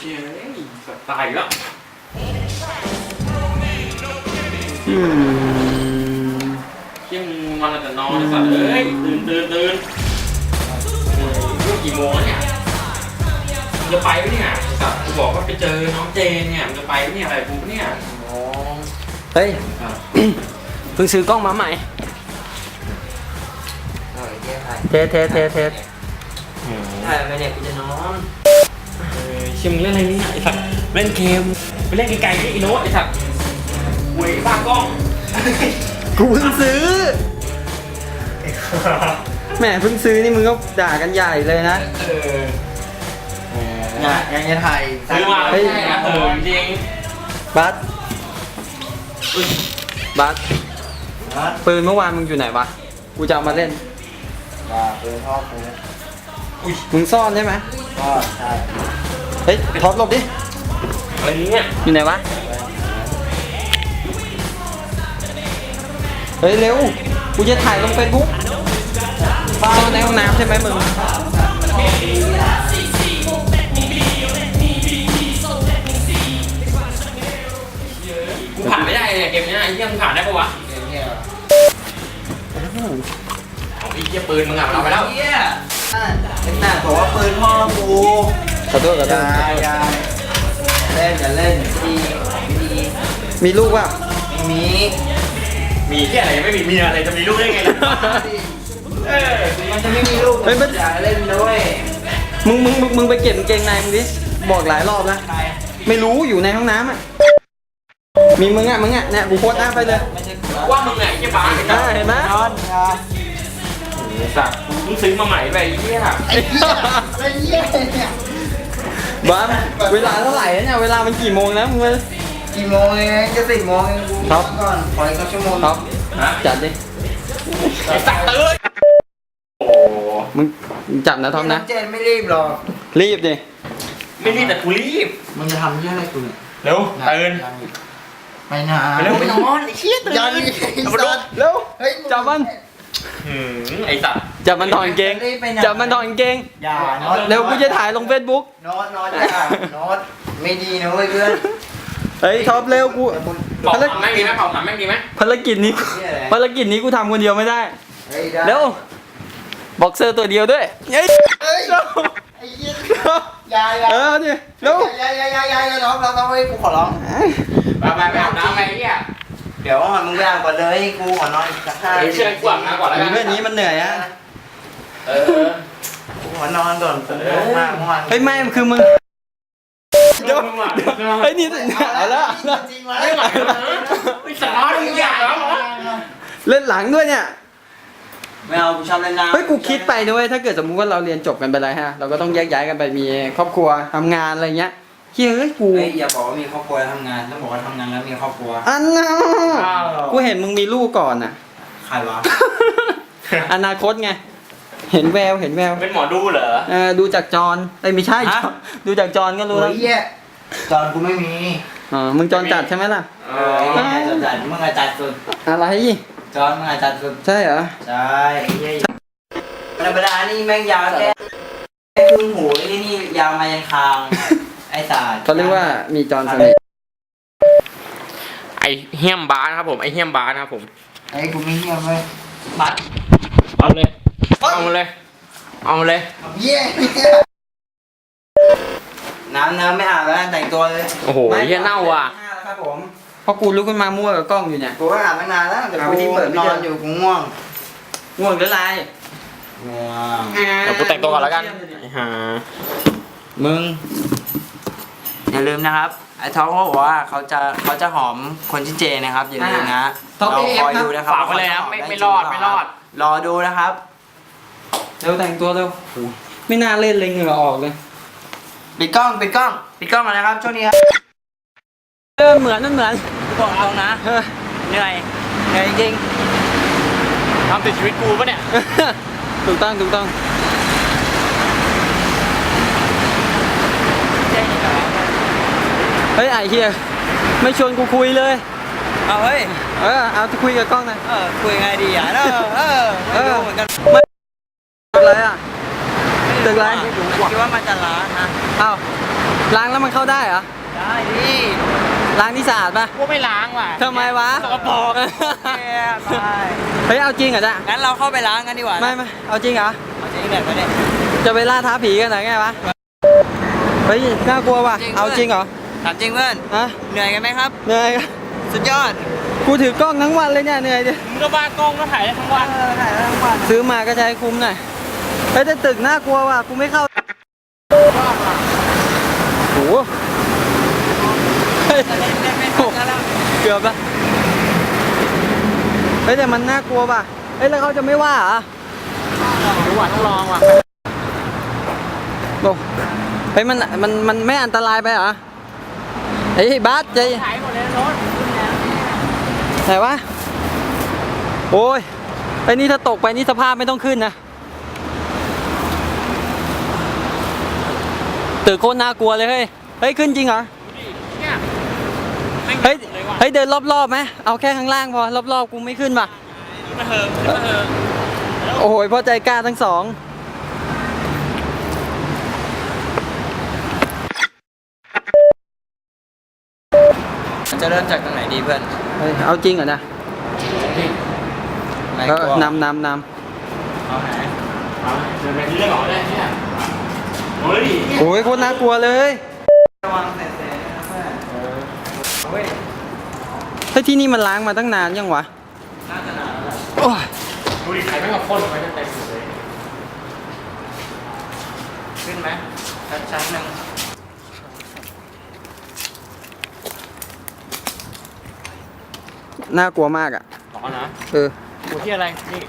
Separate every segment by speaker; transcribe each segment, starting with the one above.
Speaker 1: เชี่ยสัตว์ตายอีกแล้ว
Speaker 2: อืม
Speaker 1: เที่ยงวันละแต่นอนไอ้สัตว์เอ้ยตื่นตื่นตื่นเออลูกกี่โมงแล้วเนี่ยมึงจะไปไหมเนี่ยไอ้สัตว์กูบอกว่าไปเจอน้องเจนเนี่ยมึงจะไปไหมเนี่ยอะไรกูเนี่ย
Speaker 2: เฮ้ย
Speaker 1: อะ
Speaker 2: เพิ่งซื้อกล้องมาใหม่
Speaker 3: เออเจ๊ถ่าย
Speaker 2: เทสเทสเทสเทส
Speaker 1: อืม
Speaker 3: ถ่ายไปเนี่ยกูจะนอน
Speaker 1: เออเชี่ยมึงเล่นอะไรเนี่ยไอ้สัตว์เล่นเกมไปเล่นไกลๆนี่ไอ้โน้ตไอ้สัตว์เว้ยบ้ากล้อง
Speaker 2: กูเพิ่งซื้อ แหมเพิ่งซื้อนี่มึงก็ด่ากันใหญ่เลยนะ
Speaker 1: เออเออ
Speaker 3: เนี่ยยังจะถ่าย
Speaker 1: ซื้อมา
Speaker 2: เฮ้
Speaker 1: ไม่
Speaker 2: ย
Speaker 1: ใช่นะเออจริง
Speaker 2: บัสบัส
Speaker 3: นะ
Speaker 2: ปืนเมื่อวานมึงอยู่ไหนวะ กูจะเอามาเล่น
Speaker 3: ว่าปืนพ่อกู
Speaker 2: มึงซ่อนใช่ไหม
Speaker 3: ก็ใช่
Speaker 2: เฮ้ยท็อปหลบดิ
Speaker 1: อะไรเนี่ย
Speaker 2: อยู่ไหนวะ เฮ้ยเร็ว กูจะถ่ายลงเฟซบุ๊กซ่อนในห้องน้ำใช่ไหมมึง
Speaker 1: กูผ่านไม่ได้เลยเกมเนี้ยไอ้เหี้ยมึงผ่านได้ปะวะ
Speaker 3: เดี๋ยวเนี่ย
Speaker 1: เอาไอ้เหี้ยปืนมึงอะเอาไปแล้ว
Speaker 3: เฮียไอ้น่าบอกว่าปืนพ่อกู
Speaker 2: ขอโทษขอ
Speaker 3: อ
Speaker 2: โท
Speaker 3: ย่า
Speaker 2: ษ
Speaker 3: อย่าเล่นอย่าเล่นดีไม่ดี
Speaker 2: มีลูกป่ะ
Speaker 3: ไม่มี
Speaker 1: มีที่อะไรไม่มีเมียอะไรจะมีลูกได้ไงล่ะเออ
Speaker 3: มันจะไม่มีลูก
Speaker 2: เฮ้ยมัน
Speaker 3: อย่าเล่นด้วย
Speaker 2: มึงมึงมึงมึงไปเก็บกางเกงในมึงดิบอกหลายรอบแล้ว
Speaker 3: ใคร
Speaker 2: ไม่รู้อยู่ในห้องน้ำอะมีมึงอะมึงอะเนี่ยกูโพสต์หน้าไปเลย
Speaker 3: ไม่ใช่กู
Speaker 1: ว่ามึงไงไอ้เหี้ยบ้าไอ้สั
Speaker 2: อ่า
Speaker 1: ตว์
Speaker 2: เห็นไหม
Speaker 3: นอนอย่า
Speaker 1: ไอ้ สัตว์กูเพิ่งซื้อมาใหม่ไปไอ้เหี้ย
Speaker 3: ไอ้เหี้ยไอ้เหี้ยเนี่ย
Speaker 2: บ้ามเวลาเท่าไหร่แล้วเนี่ยเวลามันกี่โมงนะมึงมา
Speaker 3: กี่โมงเองจะสิบโมงเองกู
Speaker 2: ครับ
Speaker 3: นอนก่อนขออีกสักชั่วโมง
Speaker 2: ท็อป
Speaker 1: ฮะ
Speaker 2: จัดดิ
Speaker 1: ไอ้สัตว์ตื่นโอ้
Speaker 2: มึงจัดนะท็อปนะ
Speaker 3: เจนไม่รีบหรอก
Speaker 2: รีบดิ
Speaker 1: ไม่รีบแต่กูรีบ
Speaker 3: มึงจะทำเรื่องอะไรกูเนี่ย
Speaker 1: เร็วตื่น
Speaker 3: ไปนาน
Speaker 1: ไปเร็วไปนอนไอ้เหี้ยตื่น
Speaker 3: ยังอีก
Speaker 1: เอามาดู
Speaker 2: เร็ว
Speaker 3: เฮ้ย
Speaker 2: จับมัน
Speaker 1: หืมไอ้สัตว์
Speaker 2: จับมันถอดกางเกงจับมันถอดกางเกง
Speaker 3: อย่านอน
Speaker 2: เร็วกูจะถ่ายลงเฟซบุ๊ก
Speaker 3: นอนนอนอย่านอนไม่ดีนะเว้ยเพื่อน
Speaker 2: เฮ้ยท็อปเร็วกู
Speaker 1: เผาถังแม่งดีไหมเผาถังแม่งดีไหม
Speaker 2: ภารกิจนี้ภารกิจนี้กูทำคนเดียวไม่ได้
Speaker 3: เฮ้ยได้
Speaker 2: เร็วบ็อกเซอร์ตัวเดียวด้วยเฮ้ย
Speaker 3: เฮ้ย
Speaker 2: เร็ว
Speaker 3: ไอ้เหี้ยอย่าอย่า
Speaker 2: เออดิเร็ว
Speaker 3: อย่าอย่าอย่าอย่าอย่าร้องร้องร้องเฮ้ยกูขอร้อง
Speaker 1: ไปไปไปอาบน้ำไปไอ้เหี้ย
Speaker 3: เดี๋ยวมึงไปอาบก่อนเลย กูขอนอนอีกสักห้า
Speaker 1: เดี๋ยวเชิญกูอาบน้ำก่อนแล้วกัน
Speaker 2: เพื่อนนี้มันเหนื่อยอะ
Speaker 1: เออ
Speaker 3: กูขอนอนก่อนกูง่วงมากเมื่อวาน
Speaker 2: เฮ้ยไม่คือมึงเดี๋ยว
Speaker 1: มึงว่ะ
Speaker 2: เฮ้ยนี่เอาละเอาละ
Speaker 3: จริงวะ
Speaker 1: ไม่ไหวแล้วนะไอ้สัตว์น้อยมึงอยากแล้วเหรอ
Speaker 2: เล่นหลังด้วยเนี่ย
Speaker 3: ไม่เอากูชอบเล่นน้ำ
Speaker 2: เฮ้ยกูคิดไปด้วยถ้าเกิดสมมุติว่าเราเรียนจบกันไปแล้วฮะ เราก็ต้องแยกย้ายกันไปมีครอบครัวทำงานอะไรเงี้ย เฮ้ยเฮ้ยกู
Speaker 3: เฮ้ยอย่าบอกว่ามีครอบครัวแล้วทำงานต้องบอกว่าทำงานแล้วมีครอบครัว
Speaker 2: อันน่ะกูเห็นมึงมีลูกก่อนอะ
Speaker 3: ใครวะ
Speaker 2: อนาคตไง เห็นแววเห็นแวว
Speaker 1: เป็นหมอดูเหรอ
Speaker 2: เออดูจากจอนเอ้ยไม่ใช่จอนดูจากจอนก็รู้
Speaker 3: โอ้
Speaker 2: แล้ว
Speaker 3: ยเหี้ยจอนกูไม่มี
Speaker 2: อ๋อมึงจอนจัดใช่ไหมล่ะ
Speaker 1: เอ
Speaker 3: เอ
Speaker 1: อ
Speaker 3: อไอ้เหี้ยจอนจัดมึงอาจัดสุด
Speaker 2: อะไร
Speaker 3: จอนมึงอาจัดสุด
Speaker 2: ใช่เหรอ
Speaker 3: ใช่ไอ้เหี้ยธรรมดานี่แม่งยาวแค่แค่ครึ่งหูไอ้นี่ยาวมายันคาง ไอ้สาด
Speaker 2: เขาเรียกว่ามีจอนสนิท
Speaker 1: ไอเฮี้ยมบาสครับผมไอเฮี้ยมบาสครับผม
Speaker 3: ไอ้กูไม่เหี้ยเว้ยบัตร
Speaker 1: เอาเลย เอามาเลย เอามาเลย
Speaker 3: เหี้ยน้ำน้ำไม่อาบแล้วแต่งตัวเลย
Speaker 1: โอ้โหเฮี้ยเน่าว่ะ
Speaker 3: ห้าแล้วครับผม
Speaker 2: เพราะกูลุกขึ้นมามั่วกับกล้องอยู่เนี่ย
Speaker 3: กูก็อาบตั้งนานแล้วแต่
Speaker 2: เอา
Speaker 3: กู
Speaker 2: ที่เปิดไม่
Speaker 3: น
Speaker 2: เจ
Speaker 3: อ
Speaker 2: อ
Speaker 3: นอยู่กูง่วง
Speaker 2: ง่วงหรือไร
Speaker 3: ง่วง
Speaker 1: เดี๋ยวกูแต่งตัวก่อนแล้วกันไอ้ห่า
Speaker 3: มึง อย่าลืมนะครับไอ้ท็อปเขาบอกว่าเขาจะเขาจะหอมคนที่เจนะครับอย่าลืมนะ
Speaker 2: ท็อป
Speaker 3: เรา
Speaker 2: เอฟ
Speaker 3: คอย
Speaker 2: ครับ
Speaker 3: ดูนะครับ
Speaker 1: ฝากไว้เลยนะ
Speaker 3: ว่า
Speaker 1: ไม่
Speaker 3: เขาจะห
Speaker 1: ไม่รอด
Speaker 3: จ
Speaker 1: ไม่รอด
Speaker 3: รอดูนะครับ
Speaker 2: เร็วแต่งตัวเร็วไม่น่าเล่นเลยเหงื่อออกเลย
Speaker 3: ปิดกล้องปิดกล้องปิดกล้องมานะครับช่วงนี้ครับ
Speaker 2: เออเหมือนนั่นเหมือน
Speaker 3: บอกเอานะ
Speaker 2: เออ
Speaker 3: เหนื่อยเหนื่อยจริง
Speaker 1: ทำติดชีวิตกูปะเนี่ย
Speaker 2: ถูกต้องถูกต้อง เฮ้ยไอ้เฮียไม่ชวนกูคุยเลย
Speaker 3: เอาเฮ้ย
Speaker 2: เออเอาคุยกับกล้องหน่อย
Speaker 3: เออคุยไงดีอะเออเออ
Speaker 2: เอ
Speaker 3: ไม่
Speaker 2: อ
Speaker 3: รู้เหมือนกัน
Speaker 2: ตึกอะไรอะตึกอะไร
Speaker 3: คิดว่ามันจะล้านะ
Speaker 2: เอ้าล้างแล้วมันเข้าได้เหรอ
Speaker 3: ได้ดิ
Speaker 2: ล้างนี่สะอาดปะ
Speaker 3: กูไม่ล้างว่ะ
Speaker 2: ทำไมวะ
Speaker 3: สกปรกเนี่ยไป
Speaker 2: เฮ้ยเอาจริงเหรอจ๊ะ
Speaker 3: งั้นเราเข้าไปล้างกันดีกว่านะ
Speaker 2: ไม่ไม่เอาจริงเหรอ
Speaker 3: เอาจริงแบบไม่ได้
Speaker 2: จะไปล่าท้าผีกันเหรอไงวะเฮ้ยน่ากลัวว่ะ
Speaker 3: จริง
Speaker 2: เอาจริงเหรอ
Speaker 3: ถามจริงเพื่อน
Speaker 2: ฮะ
Speaker 3: เหนื่อยกันไหมครับ
Speaker 2: เหนื่อย
Speaker 3: สุดยอด
Speaker 2: กูถือกล้องทั้งวันเลยเนี่ยเหนื่อยดิ
Speaker 3: มึงก็บ้ากล้องก็ถ่ายได้ทั้งวันถ่ายได้ทั้งวัน
Speaker 2: ซื้อมาก็ใช้คุ้มหน่อยเฮ้ยแต่ตึกน่ากลัวว่ะ กูไม่เข้าโอ้โหเฮ้ย
Speaker 3: จะเล่นได้ไหมครับแล้ว
Speaker 2: เกือบละเฮ้ยแต่มันน่ากลัวป่ะ เฮ้ยแล้วเขาจะไม่ว่าเหรอ
Speaker 3: ดูว่ะต้องลองว่ะ
Speaker 2: โอ้เฮ้ยมันมันมันไม่อันตรายไปเหรอ เฮ้ยบาสใจ
Speaker 3: ถ่ายหมดเลยรถ
Speaker 2: ไหนวะโอ้ยไอ้นี่ถ้าตกไปนี่สภาพไม่ต้องขึ้นนะตึกโคตรน่ากลัวเลยเฮ้ยเฮ้ยขึ้นจริงเหรอ
Speaker 3: เนี่ย
Speaker 2: เฮ้ยเฮ้ยเดินรอบๆไหมเอาแค่ข้างล่างพอรอบๆกูไม่ขึ้นว่ะ
Speaker 3: มาเถอะมาเถอะ
Speaker 2: โอ้โหพ่อใจกล้าทั้งสอง
Speaker 3: จะเริ่มจากตรงไหนดีเพื่อน
Speaker 2: เฮ้ยเอาจริงเหรอนะ
Speaker 3: ไม่
Speaker 2: ก็
Speaker 3: กลัวนำ
Speaker 2: นำน
Speaker 3: เอาไหน
Speaker 1: เอาเดินไปที่เรื่องหรอได้เนี่ยโอ้ยดิำ
Speaker 2: โอ้ยโคตรน่ากลัวเลย
Speaker 3: ระวังเสร็จๆนะเพื่อนเฮ้ย
Speaker 2: เฮ้ยที่นี่มันล้างมาตั้งนานยังวะ
Speaker 3: น่าจะหนาวแล้ว
Speaker 2: โอ้ย
Speaker 1: ดูดิใครไม่มาพ่นลงไปเต็มเลย
Speaker 3: ขึ้นไหมชั้นชั้นหนึ่ง
Speaker 2: น่ากลัวมากอะ
Speaker 1: ร้อนนะ
Speaker 2: เออ
Speaker 1: กูที่อะไร นี่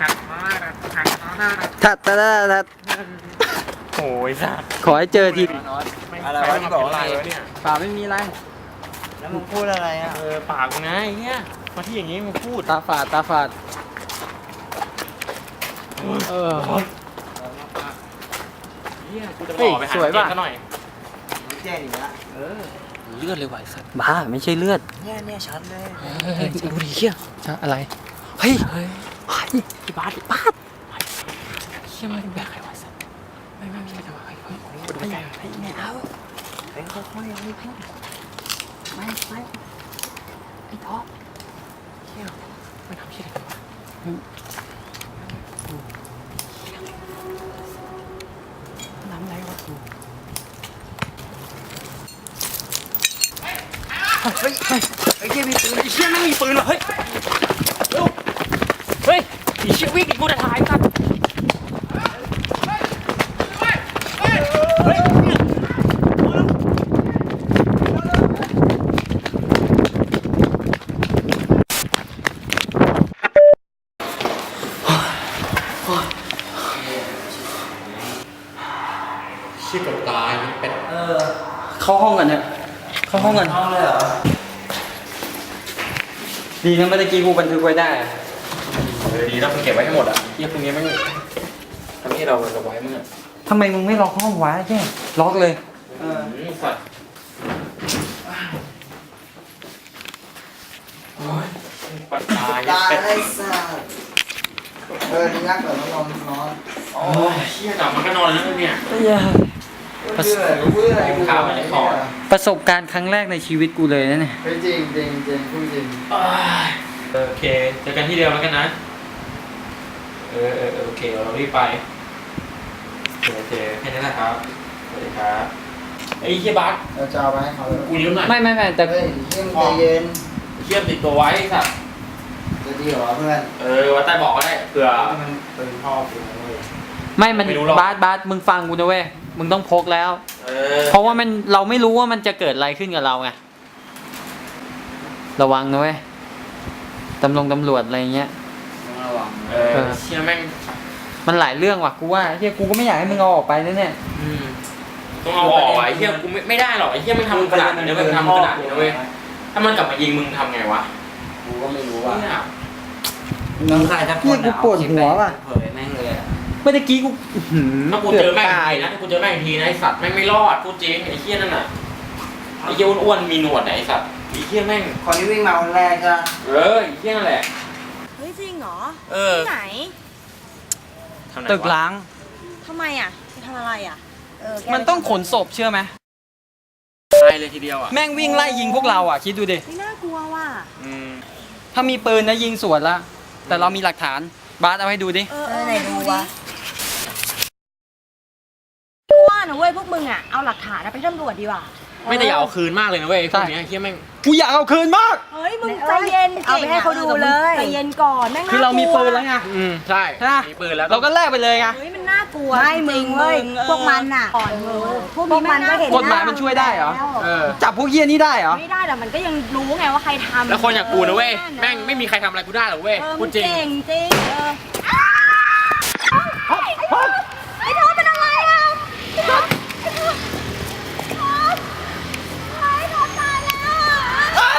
Speaker 1: หักมาหักมา
Speaker 2: ทัดทัดทัดทัด
Speaker 1: โอ้ยสัตว์
Speaker 2: ขอให้เจอที
Speaker 3: อะไรวะที่บอกว่า
Speaker 1: อะไร
Speaker 3: ไง
Speaker 1: วะเนี่ย
Speaker 2: ป่าไม่มีอะไร
Speaker 3: แล้วมึงพูดอะไรอะ
Speaker 1: เออปากมึงไงไอ้เงี้ยมาที่อย่างงี้มึงพูด
Speaker 2: ตาฝาด ตาฝาด เออ
Speaker 1: เฮียกูจะ
Speaker 2: เฮ้
Speaker 1: บ
Speaker 2: ย
Speaker 1: อกไปหา
Speaker 2: สวย
Speaker 1: เจ๊
Speaker 2: ป่ะ
Speaker 1: ซะหน่อย
Speaker 3: แจ้งอีกแล้วเออ
Speaker 1: เลือดเลยไหวสัตว์
Speaker 2: บ้าไม่ใช่เลือด
Speaker 3: เนี่ยเนี่ยชัดเลย
Speaker 1: เฮ้ยดูดิเฮีย
Speaker 2: จะอะไรเฮ้ย
Speaker 1: เฮ้ย
Speaker 2: เฮ้ย
Speaker 1: พี่บาสบาสเฮียมันแบกใครวะสัตว์ไม่ไม่ไม่จะมาเฮ้ยเฮ้ยเฮ้ยดูใกล้ๆเฮ้ย
Speaker 2: ไม่เอา
Speaker 3: เฮ้ยค่อยๆเฮ้ยเฮ้ย
Speaker 2: ไม่ไม่ไอ้ท็อป
Speaker 1: เฮียไม่ทำเฮียอะไรกันวะ
Speaker 2: น้ำไรวะ
Speaker 3: เฮ้ยเฮ้ยไอ้เชี่ยมีปืน
Speaker 1: ไอ้เชี่ยไม่มีปืนว่ะเฮ้ยเร็วเฮ้ยไอ้เชี่ยวิ่งดิกูจะถ่ายกันว์ชื่อกับตายมันเป็น
Speaker 3: เออ
Speaker 2: เข้าห้องกันเนี่ย เข้าห้องกัน
Speaker 3: ห้องเลยเหรอ
Speaker 2: ดีนะเมื่อกี้กูบันทึกไว้ได้อะ
Speaker 1: เออดีนะมึงเก็บไว้ให้หมดอะเฮียพวกนี้ไม่ทำให้เรามันจะไว้มึงอะ
Speaker 2: ทำไมมึงไม่ล็อกห้องวะแค่ล็อกเลย
Speaker 3: เออ
Speaker 1: อืมสัตว์โอ้ยปัดตาย
Speaker 3: ตาย
Speaker 1: เป็ด
Speaker 3: ไอ้สัสเออนี่นักเหรอน้องนอน
Speaker 1: โอ้ยเชี่ยกลับมันก็นอนแล้วนะเนี่ย
Speaker 3: เบื่อเบื่อไอ้กู
Speaker 1: ข่าวอะไรก่อน
Speaker 2: ประสบการณ์ครั้งแรกในชีวิตกูเลยนะเนี่ย
Speaker 3: จริงจริงจริงพูดจริง
Speaker 1: เอ้ยเออโอเคเจอกันที่เดิมแล้วกันนะเออเออเออโอเคเรารีบไปโอเคโอเคแค่นี้แหละครับสวัสดีครับไอ้เฮียบัส
Speaker 3: เราจะเอาไปให้เขาเลย
Speaker 1: กูยืมหน่อย
Speaker 2: ไม่ไม่ไม่แต่
Speaker 3: เฮ้ยเยี่ยมใจเย็น
Speaker 1: เทียมติดตัวไว้สัตว์
Speaker 3: จะดีเหรอเพื่อน
Speaker 1: เออไว่าใต้เบอกก็ได้เผื่อ
Speaker 3: มันเป็นพ่อกูนะเว้ย
Speaker 2: ไม่มัน
Speaker 1: ไม่รู้หรอก
Speaker 2: บาสบาสมึงฟังกูนะเว้ย มึงต้องพกแล้ว
Speaker 1: เออ
Speaker 2: เพราะว่ามันเราไม่รู้ว่ามันจะเกิดอะไรขึ้นกับเราไง ระวังนะเว้ยตำรวจตำรวจอะไรเงี้ย
Speaker 3: ต้องระวัง
Speaker 1: เออเชี่ยแม่ง
Speaker 2: มันหลายเรื่องว่ะกูว่าเฮียกูก็ไม่อยากให้มึงเอาออกไปนะเนี่ย
Speaker 1: อืมต้องเอาออกว่ะไอ้เฮียกูไม่ไม่ได้หรอกไอ้เฮียไม่ทำขนาดนี้นะเว้ยทำขนาดนี้นะเว้ยถ้ามันกลับมายิงมึงทำไงวะ
Speaker 3: กูก็ไม่รู้ว่า
Speaker 1: เนี่ย
Speaker 3: น้องชายถ้าคน
Speaker 2: เหี้ยกูปวดหัวว่ะ
Speaker 3: เผยแม่ง เลยอะ
Speaker 2: เมื่อกี้กูอื้อหือ
Speaker 1: ถ้ากูเจอแม่งอีกทีนะถ้ากูเจอแม่งอีกทีนะไอสัตว์แม่งไม่รอดพูดจริงไอ้เฮียนั่นน่ะไอ้เฮียอ้วนๆมีหนวดน่ะไอ้สัตว์ไอ้เฮียแม่ง
Speaker 3: คนที่วิ่งมาคนแรกจะ
Speaker 1: เออไอ้เฮียนั่นแหละ
Speaker 4: เฮ้ยจริงเหรอ
Speaker 1: เออ
Speaker 4: ที่ไหน
Speaker 1: ทำไหน
Speaker 2: ตึก
Speaker 1: วะ
Speaker 2: ล้าง
Speaker 4: ทำไมอะไปทำอะไรอะเออแค่
Speaker 2: มันต้องขนศพเชื่อไหม
Speaker 1: ตายเลยทีเดียวอะ
Speaker 2: แม่งวิ่งไล่ยิงพวกเราอะคิดดูดิ
Speaker 4: ไม่น่ากลัวว่ะ
Speaker 1: อืม
Speaker 2: ถ้ามีปืนนะยิงสวนละแต่เรามีหลักฐาน บาสเอาให้ดูดิ
Speaker 4: เออ
Speaker 5: เออไหนดูวะ
Speaker 4: กูว่านะเว้ยพวกมึงอะเอาหลักฐานอะไปตำรวจดีกว่า
Speaker 1: ไม่แต่อย่าเอาคืนมากเลยนะเว้ยไอ้พวกเนี้ยเฮียแม่ง
Speaker 2: กูอยากเอาคืนมาก
Speaker 4: เฮ้ยมึงใจเย็น
Speaker 5: เอาไปให้เขาดูเลย
Speaker 4: ใจเย็นก่อนแม่งน่ากลัว
Speaker 2: คือเรามีปืนแล้วไง
Speaker 1: อืม ใช่
Speaker 2: ใช่ไหม
Speaker 1: มีปืนแล้ว
Speaker 2: เราก็แลกไปเลยไง
Speaker 4: เฮ้ยมัน น่ากลัว
Speaker 5: ไม่
Speaker 4: จ
Speaker 5: มึ
Speaker 4: ริ
Speaker 5: ง
Speaker 4: ๆ
Speaker 5: เว้ย
Speaker 4: ออ
Speaker 5: พวกมันน่ะ
Speaker 4: ก่อนมึงพวก
Speaker 5: พวกมันก็เห็น
Speaker 2: กฎหมายมันช่วยได้เหรอ
Speaker 1: เออ
Speaker 2: จับพวกเฮียนี่ได้เหรอ
Speaker 4: ไม่ได้แต่มันก็ยังรู้ไงว่าใครทำ
Speaker 1: แล้วคนอย่างกูนะเว้ย แม่งไม่มีใครทำอะไรกูได้หรอกเว้ย
Speaker 4: เออ
Speaker 1: พู
Speaker 4: มึ
Speaker 1: ด
Speaker 4: ง
Speaker 1: จริง
Speaker 4: เก่งจริงเออไอ้ท็อปเป็นอะไรอะไอ้ท็อปไอ้ท็อปไอ้ท็อปตายแล้วอะ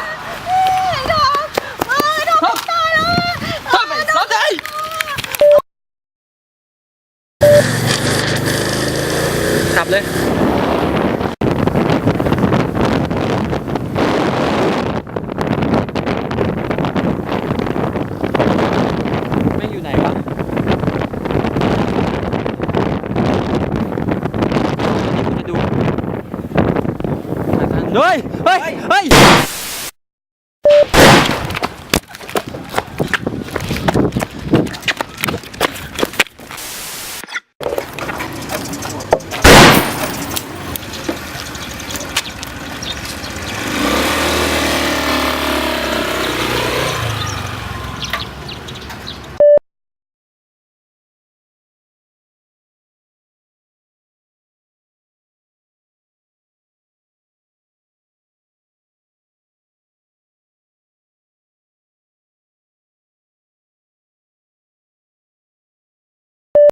Speaker 4: ไอ้ท็อปเออไอ้ท็อปตายแล้วอะ
Speaker 2: เฮ้ยเราใจขับเลย ไม่งอยู่ไหนวะให้ดูเฮ้ย เฮ้ย เฮ้ย